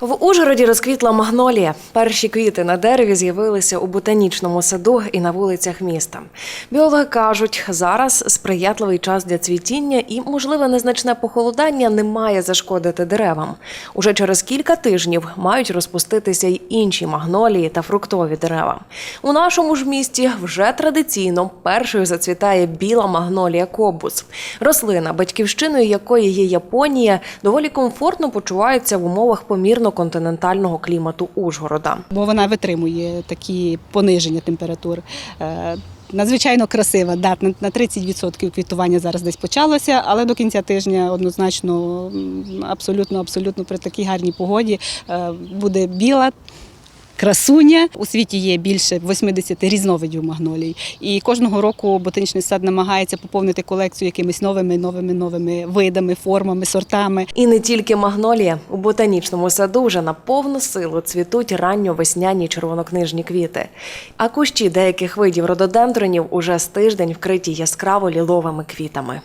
В Ужгороді розквітла магнолія. Перші квіти на дереві з'явилися у ботанічному саду і на вулицях міста. Біологи кажуть, зараз сприятливий час для цвітіння і, можливе, незначне похолодання не має зашкодити деревам. Уже через кілька тижнів мають розпуститися й інші магнолії та фруктові дерева. У нашому ж місті вже традиційно першою зацвітає біла магнолія кобус. Рослина, батьківщиною якої є Японія, доволі комфортно почувається в умовах помірно континентального клімату Ужгорода. бо вона витримує такі пониження температур. Е, Надзвичайно красива, да, на- на 30% квітування зараз десь почалося, але до кінця тижня однозначно абсолютно, абсолютно при такій гарній погоді е, буде біла. Красуня у світі є більше 80 різновидів магнолій, і кожного року ботанічний сад намагається поповнити колекцію якимись новими, новими, новими видами, формами, сортами. І не тільки магнолія. У ботанічному саду вже на повну силу цвітуть ранньовесняні червонокнижні квіти. А кущі деяких видів рододендронів уже з тиждень вкриті яскраво ліловими квітами.